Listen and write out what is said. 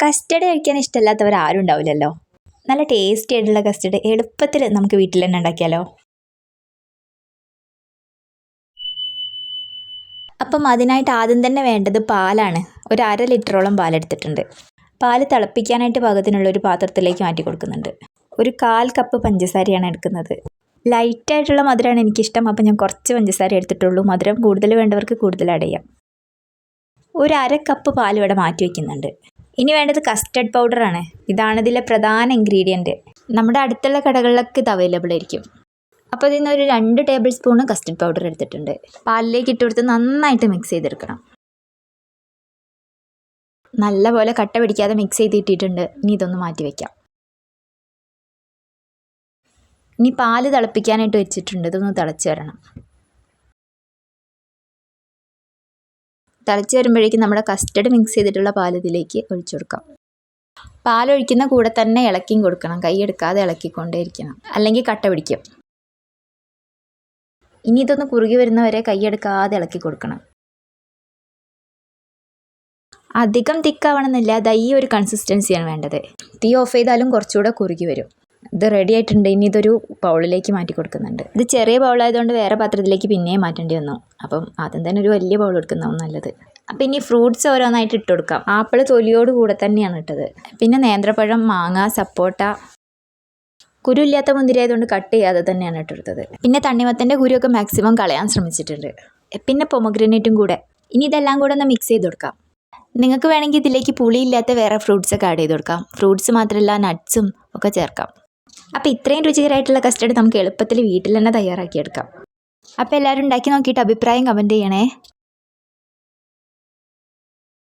Custard കഴിക്കാൻ ഇഷ്ടമല്ലാത്തവർ ആരും ഉണ്ടാവില്ലല്ലോ. നല്ല ടേസ്റ്റി ആയിട്ടുള്ള കസ്റ്റഡ് എളുപ്പത്തിൽ നമുക്ക് വീട്ടിൽ തന്നെ ഉണ്ടാക്കിയാലോ? അപ്പം അതിനായിട്ട് ആദ്യം തന്നെ വേണ്ടത് പാലാണ്. ഒരു അര ലിറ്ററോളം പാലെടുത്തിട്ടുണ്ട് പാൽ തിളപ്പിക്കാനായിട്ട് പാകത്തിനുള്ള ഒരു പാത്രത്തിലേക്ക് മാറ്റി കൊടുക്കുന്നുണ്ട്. ഒരു കാൽ കപ്പ് പഞ്ചസാരയാണ് എടുക്കുന്നത്. ലൈറ്റായിട്ടുള്ള മധുരമാണ് എനിക്കിഷ്ടം. അപ്പം ഞാൻ കുറച്ച് പഞ്ചസാര എടുത്തിട്ടുള്ളൂ. മധുരം കൂടുതൽ വേണ്ടവർക്ക് കൂടുതൽ ചെയ്യാം. ഒരു അര കപ്പ് പാൽ ഇവിടെ മാറ്റി വയ്ക്കുന്നുണ്ട് ഇനി വേണ്ടത് കസ്റ്റർഡ് പൗഡറാണ് ഇതാണ് ഇതിലെ പ്രധാന ഇൻഗ്രീഡിയന്റ് നമ്മുടെ അടുത്തുള്ള കടകളിലൊക്കെ ഇത് അവൈലബിൾ ആയിരിക്കും. അപ്പോൾ ഇതിൽ നിന്ന് ഒരു രണ്ട് ടേബിൾ സ്പൂൺ കസ്റ്റർഡ് പൗഡർ എടുത്തിട്ടുണ്ട്. പാലിലേക്ക് ഇട്ട് കൊടുത്ത് നന്നായിട്ട് മിക്സ് ചെയ്തെടുക്കണം. നല്ലപോലെ കട്ട പിടിക്കാതെ മിക്സ് ചെയ്ത് ഇട്ടിട്ടുണ്ട് ഇനി ഇതൊന്ന് മാറ്റി വയ്ക്കാം ഇനി പാൽ തിളപ്പിക്കാനായിട്ട് വെച്ചിട്ടുണ്ട്. ഇതൊന്ന് തിളച്ച് വരണം. തിളച്ച് വരുമ്പോഴേക്കും നമ്മുടെ കസ്റ്റഡ് മിക്സ് ചെയ്തിട്ടുള്ള പാൽ ഇതിലേക്ക് ഒഴിച്ചു കൊടുക്കാം. പാലൊഴിക്കുന്ന കൂടെ തന്നെ ഇളക്കിയും കൊടുക്കണം. കൈ എടുക്കാതെ ഇളക്കിക്കൊണ്ടേയിരിക്കണം. അല്ലെങ്കിൽ കട്ട പിടിക്കും. ഇനി ഇതൊന്ന് കുറുകി വരുന്നവരെ കൈയെടുക്കാതെ ഇളക്കി കൊടുക്കണം. അധികം തിക്കാവണമെന്നില്ല ദൈ ഒരു കൺസിസ്റ്റൻസിയാണ് വേണ്ടത്. തീ ഓഫ് ചെയ്താലും കുറച്ചുകൂടെ കുറുകി വരും. ഇത് റെഡി ആയിട്ടുണ്ട്. ഇനി ഇതൊരു ബൗളിലേക്ക് മാറ്റി കൊടുക്കുന്നുണ്ട്. ഇത് ചെറിയ ബൗളായതുകൊണ്ട് വേറെ പാത്രത്തിലേക്ക് പിന്നെയും മാറ്റേണ്ടി വന്നു. അപ്പം ആദ്യം തന്നെ ഒരു വലിയ ബൗൾ എടുക്കുന്നതും നല്ലത്. അപ്പം ഇനി ഫ്രൂട്ട്സ് ഓരോന്നായിട്ട് ഇട്ട് കൊടുക്കാം. ആപ്പിൾ തൊലിയോട് കൂടെ തന്നെയാണ് ഇട്ടത്. പിന്നെ നേന്ത്രപ്പഴം മാങ്ങ സപ്പോട്ട. കുരുയില്ലാത്ത മുന്തിരി ആയതുകൊണ്ട് കട്ട് ചെയ്യാതെ തന്നെയാണ് ഇട്ടെടുത്തത് പിന്നെ തണ്ണിമത്തന്റെ കുരുവൊക്കെ മാക്സിമം കളയാൻ ശ്രമിച്ചിട്ടുണ്ട്. പിന്നെ പൊമഗ്രനേറ്റും കൂടെ. ഇനി ഇതെല്ലാം കൂടെ ഒന്ന് മിക്സ് ചെയ്ത് കൊടുക്കാം. നിങ്ങൾക്ക് വേണമെങ്കിൽ ഇതിലേക്ക് പുളിയില്ലാത്ത വേറെ ഫ്രൂട്ട്സൊക്കെ ആഡ് ചെയ്ത് കൊടുക്കാം. ഫ്രൂട്ട്സ് മാത്രമല്ല നട്ട്സും ഒക്കെ ചേർക്കാം. അപ്പോൾ ഇത്രയും രുചികരമായിട്ടുള്ള കസ്റ്റഡ് നമുക്ക് എളുപ്പത്തിൽ വീട്ടിൽ തന്നെ തയ്യാറാക്കിയെടുക്കാം. അപ്പോൾ എല്ലാവരും ഉണ്ടാക്കി നോക്കിയിട്ട് അഭിപ്രായം കമന്റ് ചെയ്യണേ.